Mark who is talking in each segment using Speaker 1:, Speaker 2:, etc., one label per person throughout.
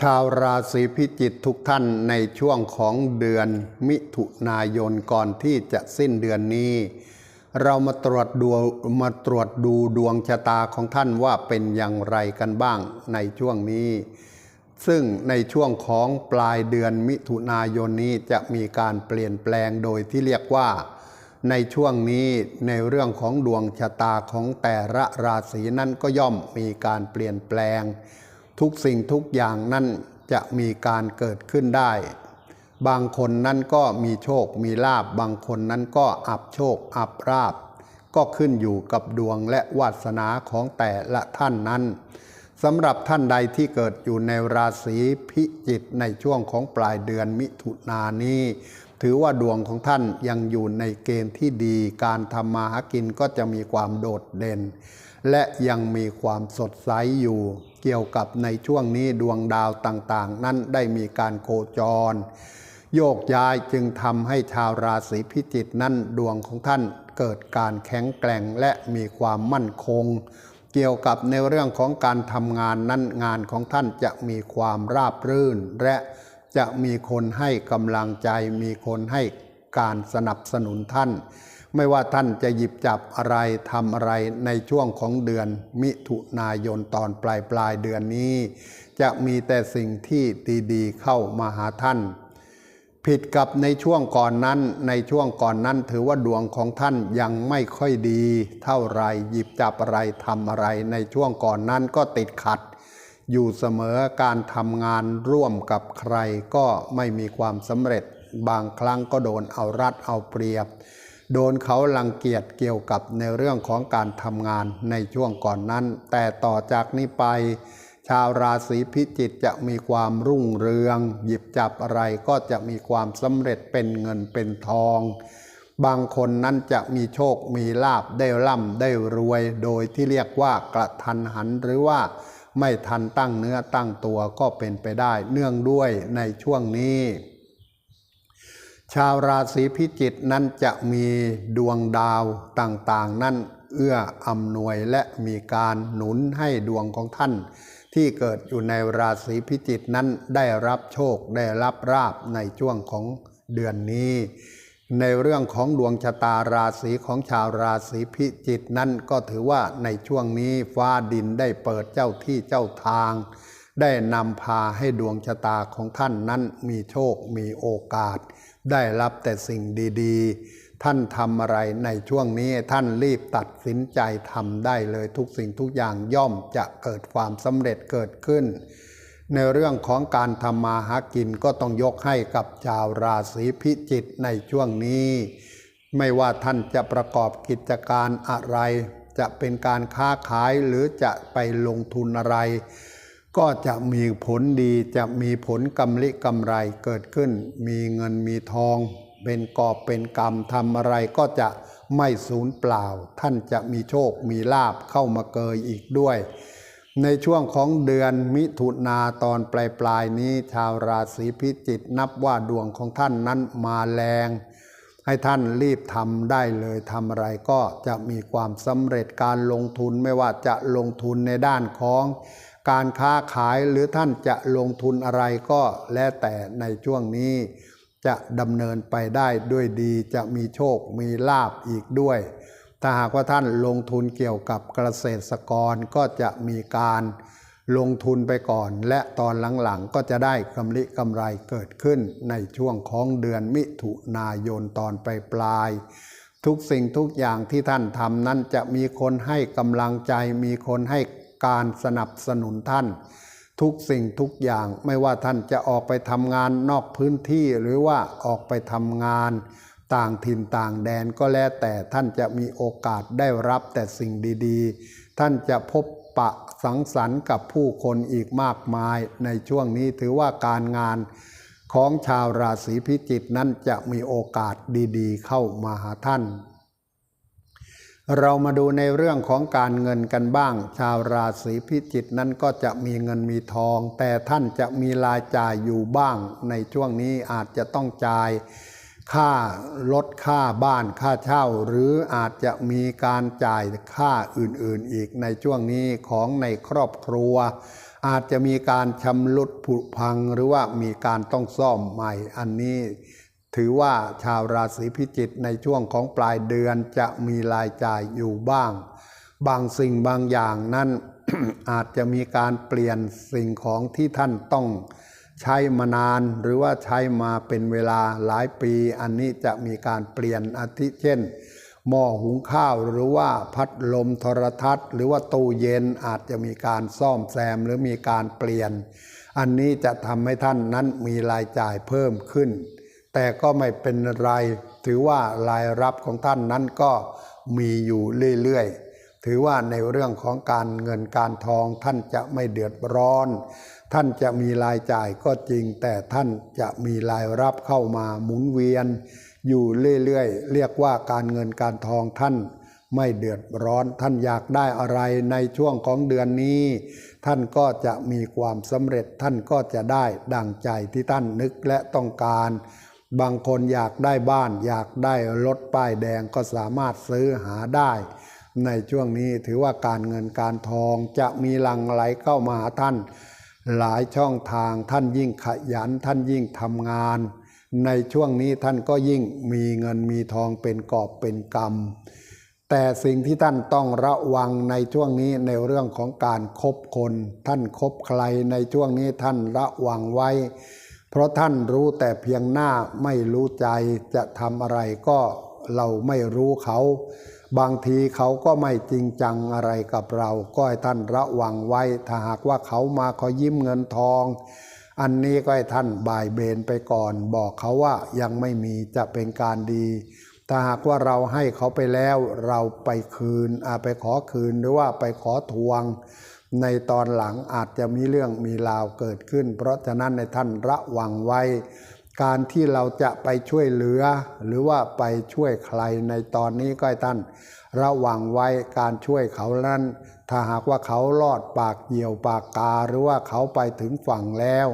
Speaker 1: ชาวราศีพิจิกทุกท่านในช่วงของเดือนมิถุนายนก่อนที่จะสิ้นเดือนนี้ เรามาตรวจดูมาตรวจดูดวงชะตาของท่านว่าเป็นอย่างไรกันบ้างในช่วงนี้ ซึ่งในช่วงของปลายเดือนมิถุนายนนี้จะมีการเปลี่ยนแปลงโดยที่เรียกว่า ในช่วงนี้ในเรื่องของดวงชะตาของแต่ละราศีนั้นก็ย่อมมีการเปลี่ยนแปลง ทุกสิ่งทุกอย่างนั้นจะมีการเกิดขึ้นได้ บางคนนั้นก็มีโชคมีลาบบางคนนั้นก็อับโชคอับราบ ก็ขึ้นอยู่กับดวงและวาสนาของแต่ละท่านนั้นสำหรับท่านใดที่เกิดอยู่ในราศีพิจิกในช่วงของปลายเดือนมิถุนายนนี้ ถือว่าดวงของท่านยังอยู่ในเกณฑ์ที่ดี การทำมาหากินก็จะมีความโดดเด่น และยังมีความสดใสอยู่ เกี่ยวกับในช่วงนี้ดวงดาวต่างๆ นั้นได้มีการโคจร โยกย้ายจึงทำให้ชาวราศีพิจิกนั้นดวงของท่านเกิดการแข็งแกร่งและมีความมั่นคง เกี่ยวกับในเรื่องของการทำงานนั้นงานของท่านจะมีความราบรื่น และจะมีคนให้กำลังใจมีคนให้การสนับสนุนท่าน ไม่ว่าท่านจะหยิบจับอะไรทำอะไรในช่วงของเดือน มิถุนายนตอนปลายปลายเดือนนี้ จะมีแต่สิ่งที่ดีๆเข้ามาหาท่าน ผิดกับในช่วงก่อนนั้นในช่วงก่อนนั้นถือว่าดวงของท่านยังไม่ค่อยดี เท่าไรหยิบจับอะไรทำอะไร ในช่วงก่อนนั้นก็ติดขัด อยู่เสมอการทำงานร่วมกับใครก็ไม่มีความสำเร็จ บางครั้งก็โดนเอารัดเอาเปรียบ โดนเขาลังเกียจเกี่ยวกับในเรื่องของการทำงานในช่วงก่อนนั้น แต่ต่อจากนี้ไป ชาวราศีพิจิกจะมีความรุ่งเรือง หยิบจับอะไรก็จะมีความสำเร็จเป็นเงินเป็นทอง บางคนนั้นจะมีโชคมีลาบได้ร่ำได้รวย โดยที่เรียกว่ากระทันหันหรือว่าไม่ทันตั้งเนื้อตั้งตัวก็เป็นไปได้ เนื่องด้วยในช่วงนี้ ชาวราศีพิจิกนั้นจะมีดวงดาวต่างๆ นั่นเอื้ออำนวยและมีการหนุนให้ดวงของท่าน ที่เกิดอยู่ในราศีพิจิกนั้นได้รับโชคได้รับราบในช่วงของเดือนนี้ ในเรื่องของดวงชะตาราศีของชาวราศีพิจิกนั้นก็ถือว่าในช่วงนี้ฟ้าดินได้เปิดเจ้าที่เจ้าทาง ได้นำพาให้ดวงชะตาของท่านนั้นมีโชคมีโอกาส ได้รับแต่สิ่งดีๆ ท่านทำอะไรในช่วงนี้ท่านรีบตัดสินใจทำได้เลยทุกสิ่งทุกอย่างย่อมจะเกิดความสำเร็จเกิดขึ้น ในเรื่องของการทำมาหากินก็ต้องยกให้กับชาวราศีพิจิกในช่วงนี้ ไม่ว่าท่านจะประกอบกิจการอะไร จะเป็นการค้าขายหรือจะไปลงทุนอะไร ก็จะมีผลดีจะมีผลกำลิกำไรเกิดขึ้น มีเงินมีทอง เป็นกอบเป็นกรรมทำอะไรก็จะไม่สูญเปล่า ท่านจะมีโชคมีลาบเข้ามาเกยอีกด้วย ในช่วงของเดือนมิถุนาตอนปลายปลายๆนี้ ชาวราศีพิจิกนับว่าดวงของท่านนั้นมาแรง ให้ท่านรีบทำได้เลยทำอะไรก็จะมีความสำเร็จการลงทุนไม่ว่าจะลงทุนในด้านของ การค้าขายหรือท่านจะลงทุนอะไรก็แล้วแต่ในช่วงนี้จะดำเนินไปได้ด้วยดีจะมีโชคมีลาบอีกด้วย ถ้าหากว่าท่านลงทุนเกี่ยวกับเกษตรกรก็จะมีการลงทุนไปก่อน และตอนหลังๆก็จะได้กำลิกำไรเกิดขึ้นในช่วงของเดือนมิถุนายนตอนปลายปลายทุกสิ่งทุกอย่างที่ท่านทำนั้นจะมีคนให้กำลังใจมีคนให้ การสนับสนุนท่าน ทุกสิ่งทุกอย่างไม่ว่าท่านจะออกไปทำงานนอกพื้นที่หรือว่าออกไปทำงาน ต่างถิ่นต่างแดนก็แล้วแต่ท่านจะมีโอกาสได้รับแต่สิ่งดีๆ ท่านจะพบปะสังสรรค์กับผู้คนอีกมากมาย ในช่วงนี้ถือว่าการงานของชาวราศีพิจิกนั้นจะมีโอกาสดีๆ เข้ามาหาท่าน เรามาดูในเรื่องของการเงินกันบ้าง ชาวราศีพิจิกนั้นก็จะมีเงินมีทอง แต่ท่านจะมีรายจ่ายอยู่บ้าง ในช่วงนี้อาจจะต้องจ่ายค่ารถค่าบ้านค่าเช่า หรืออาจจะมีการจ่ายค่าอื่นๆอีกในช่วงนี้ของในครอบครัว อาจจะมีการชำรุดผุพังหรือว่ามีการต้องซ่อมใหม่อันนี้ ถือว่าชาวราศีพิจิกในช่วงของปลายเดือนจะมีรายจ่ายอยู่บ้าง บางสิ่งบางอย่างนั้นอาจจะมีการเปลี่ยนสิ่งของที่ท่านต้องใช้มานานหรือว่าใช้มาเป็นเวลาหลายปี อันนี้จะมีการเปลี่ยนอาทิเช่นหม้อหุงข้าวหรือว่าพัดลมโทรทัศน์ หรือว่าตู้เย็นอาจจะมีการซ่อมแซมหรือมีการเปลี่ยน อันนี้จะทำให้ท่านนั้นมีรายจ่ายเพิ่มขึ้น แต่ก็ไม่เป็นไร ถือว่ารายรับของท่านนั้นก็มีอยู่เรื่อยๆ ถือว่าในเรื่องของการเงินการทองท่านจะไม่เดือดร้อน ท่านจะมีรายจ่ายก็จริง แต่ท่านจะมีรายรับเข้ามาหมุนเวียน อยู่เรื่อยๆ เรียกว่าการเงินการทองท่านไม่เดือดร้อน ท่านอยากได้อะไรในช่วงของเดือนนี้ ท่านก็จะมีความสำเร็จท่านก็จะได้ดังใจที่ท่านนึกและต้องการ บางคนอยากได้บ้าน อยากได้รถป้ายแดงก็สามารถซื้อหาได้ ในช่วงนี้ถือว่าการเงินการทองจะมีหลังไหลเข้ามาหาท่าน หลายช่องทางท่านยิ่งขยันท่านยิ่งทำงาน ในช่วงนี้ท่านก็ยิ่งมีเงินมีทองเป็นกอบเป็นกำแต่สิ่งที่ท่านต้องระวังในช่วงนี้ในเรื่องของการคบคน ท่านคบใครในช่วงนี้ท่านระวังไว้ เพราะท่านรู้แต่เพียงหน้าไม่รู้ใจจะทำอะไรก็เราไม่รู้เขา บางทีเขาก็ไม่จริงจังอะไรกับเรา ก็ให้ท่านระวังไว้ ถ้าหากว่าเขามาขอยิ้มเงินทอง อันนี้ก็ให้ท่านบ่ายเบนไปก่อน บอกเขาว่ายังไม่มีจะเป็นการดีถ้าหากว่าเราให้เขาไปแล้วเราไปคืนอาไปขอคืนหรือว่าไปขอทวง ในตอนหลังอาจจะมีเรื่องมีราวเกิดขึ้น เพราะฉะนั้นในท่านระวังไว้ การที่เราจะไปช่วยเหลือ หรือว่าไปช่วยใครในตอนนี้ก็ให้ท่าน ระวังไว้การช่วยเขานั้น ถ้าหากว่าเขาลอดปากเหยี่ยวปากกาหรือว่าเขาไปถึงฝั่งแล้ว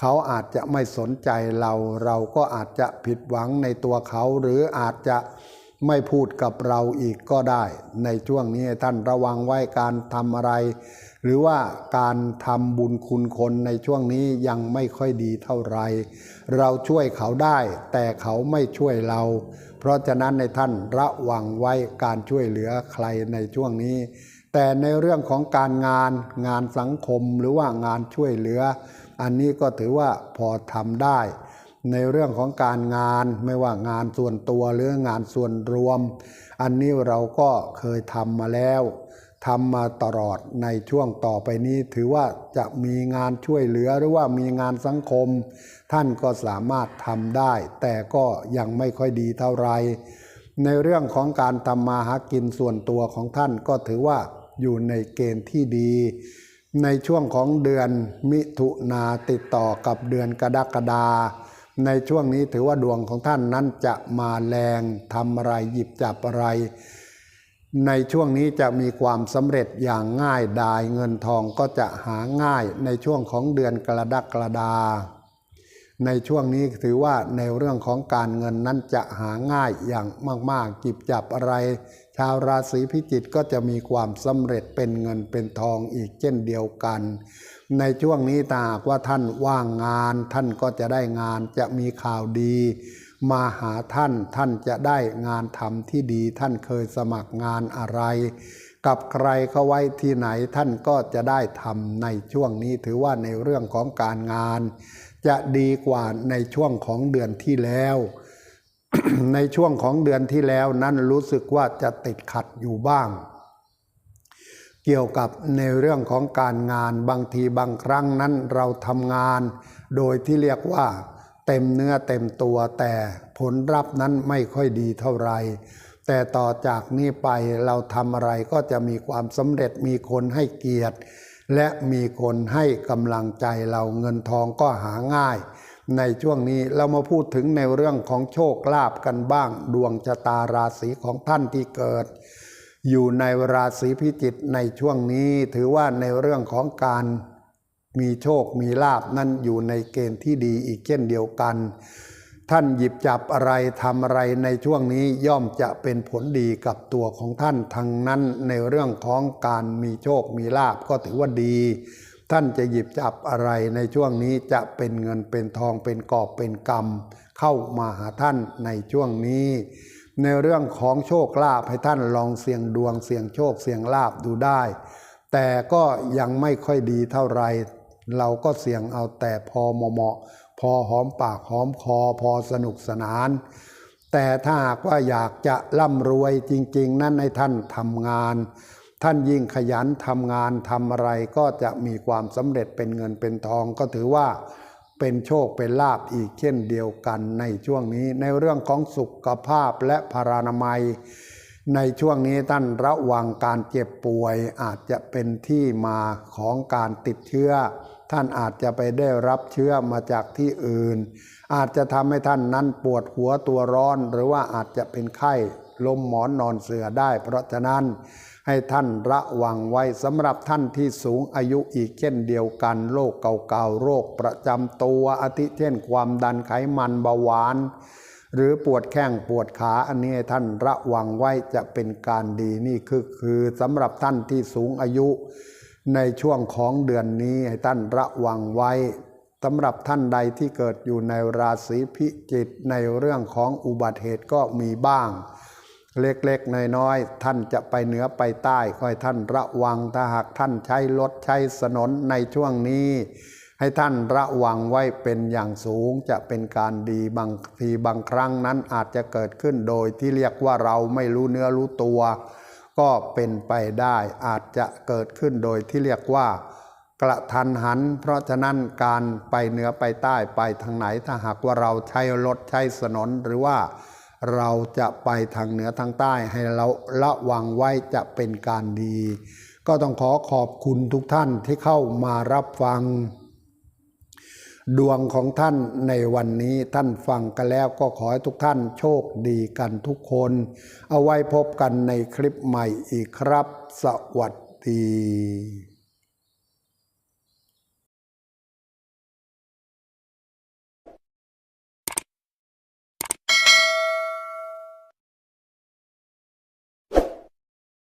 Speaker 1: เขาอาจจะไม่สนใจเรา เราก็อาจจะผิดหวังในตัวเขาหรืออาจจะ ไม่พูดกับเราอีกก็ได้ ในช่วงนี้ท่านระวังไว้การทำอะไร หรือว่าการทำบุญคุณคนในช่วงนี้ยังไม่ค่อยดีเท่าไหรเราช่วยเขาได้ แต่เขาไม่ช่วยเรา เพราะฉะนั้นในท่านระวังไว้การช่วยเหลือใครในช่วงนี้ แต่ในเรื่องของการงานงานสังคมหรือว่างานช่วยเหลือ อันนี้ก็ถือว่าพอทำได้ ในเรื่องของการงานไม่ว่างานส่วนตัวหรืองานส่วนรวม อันนี้เราก็เคยทำมาแล้วทำมาตลอดในช่วงต่อไปนี้ ถือว่าจะมีงานช่วยเหลือหรือว่ามีงานสังคม ท่านก็สามารถทำได้ แต่ก็ยังไม่ค่อยดีเท่าไรในเรื่องของการทำมาหากินส่วนตัวของท่านก็ถือว่าอยู่ในเกณฑ์ที่ดี ในช่วงของเดือนมิถุนาติดต่อกับเดือนกรกฎา ในช่วงนี้ถือว่าดวงของท่านนั้นจะมาแรงทำอะไรหยิบจับอะไร ในช่วงนี้จะมีความสำเร็จอย่างง่ายดายเงินทองก็จะหาง่ายในช่วงของเดือนกระดักฎาในช่วงนี้ถือว่าในเรื่องของการเงินนั้นจะหาง่ายอย่างมากๆจิบจับอะไร ชาวราศีพิจิกก็จะมีความสำเร็จเป็นเงินเป็นทองอีกเช่นเดียวกัน ในช่วงนี้ถ้าหากว่าท่านว่างงาน ท่านก็จะได้งานจะมีข่าวดี มาหาท่านท่านจะได้งานทำที่ดี ท่านเคยสมัครงานอะไร กับใครเขาไว้ที่ไหนท่านก็จะได้ทำในช่วงนี้ถือว่าในเรื่องของการงาน จะดีกว่าในช่วงของเดือนที่แล้ว ในช่วงของเดือนที่แล้วนั้นรู้สึกว่าจะติดขัดอยู่บ้าง กี่ยวกับในเรื่องของการงานบางทีบางครั้งนั้นเราทำงาน โดยที่เรียกว่า เต็มเนื้อเต็มตัวแต่ผลลัพธ์นั้นไม่ค่อยดีเท่าไหร่แต่ต่อจากนี้ไปเราทำอะไรก็จะมีความสำเร็จมีคนให้เกียรติ และมีคนให้กำลังใจเราเงินทองก็หาง่าย ในช่วงนี้เรามาพูดถึงในเรื่องของโชคลาภกันบ้าง ดวงชะตาราศีของท่านที่เกิด อยู่ในราศีพิจิกในช่วงนี้ถือว่าในเรื่องของการมีโชคมีลาบนั้นอยู่ในเกณฑ์ที่ดีอีกเช่นเดียวกัน ท่านหยิบจับอะไรทำอะไรในช่วงนี้ย่อมจะเป็นผลดีกับตัวของท่านทั้งนั้นในเรื่องของการมีโชคมีลาบก็ถือว่าดี ท่านจะหยิบจับอะไรในช่วงนี้จะเป็นเงินเป็นทองเป็นกอบเป็นกรรม เข้ามาหาท่านในช่วงนี้ ในเรื่องของโชคลาภให้ท่านลองเสี่ยงดวงเสี่ยงโชคเสี่ยงลาบดูได้ แต่ก็ยังไม่ค่อยดีเท่าไหรเราก็เสี่ยงเอาแต่พอเหมาะ พอหอมปากหอมคอพอสนุกสนาน แต่ถ้าหากว่าอยากจะร่ำรวยจริง ๆ นั่นให้ท่านทำงาน ท่านยิ่งขยันทำงานทำอะไรก็จะมีความสำเร็จเป็นเงินเป็นทองก็ถือว่า เป็นโชคเป็นลาบอีกเช่นเดียวกันในช่วงนี้ ในเรื่องของสุขภาพและพารานามัย ในช่วงนี้ท่านระวังการเจ็บป่วย อาจจะเป็นที่มาของการติดเชื้อ ท่านอาจจะไปได้รับเชื้อมาจากที่อื่น อาจจะทำให้ท่านนั้นปวดหัวตัวร้อน หรือว่าอาจจะเป็นไข้ลมหมอนนอนเสือได้ เพราะฉะนั้น ให้ท่านระวังไว้สำหรับท่านที่สูงอายุอีกเช่นเดียวกัน โรคเก่าๆ โรคประจำตัวอาทิเช่นความดันไขมันเบาหวาน หรือปวดแข้งปวดขาอันนี้ให้ท่านระวังไว้จะเป็นการดีนี่คือคือสำหรับท่านที่สูงอายุ ในช่วงของเดือนนี้ให้ท่านระวังไว้สำหรับท่านใดที่เกิดอยู่ในราศีพิจิกในเรื่องของอุบัติเหตุก็มีบ้าง เล็กๆน้อยๆท่านจะไปเหนือไปใต้คอยท่านระวังถ้าหากท่านใช้รถใช้สนนในช่วงนี้ ให้ท่านระวังไว้เป็นอย่างสูงจะเป็นการดีบางทีบางครั้งนั้นอาจจะเกิดขึ้นโดยที่เรียกว่าเราไม่รู้เนื้อรู้ตัว ก็เป็นไปได้อาจจะเกิดขึ้นโดยที่เรียกว่ากระทันหัน เพราะฉะนั้นการไปเหนือไปใต้ไปทางไหนถ้าหากว่าเราใช้รถใช้สนนหรือว่า เราจะไปทางเหนือทางใต้ให้เราระวังไว้จะเป็นการดี ก็ต้องขอขอบคุณทุกท่านที่เข้ามารับฟัง ดวงของท่านในวันนี้ท่านฟังกันแล้วก็ขอให้ทุกท่านโชคดีกันทุกคน เอาไว้พบกันในคลิปใหม่อีกครับ สวัสดี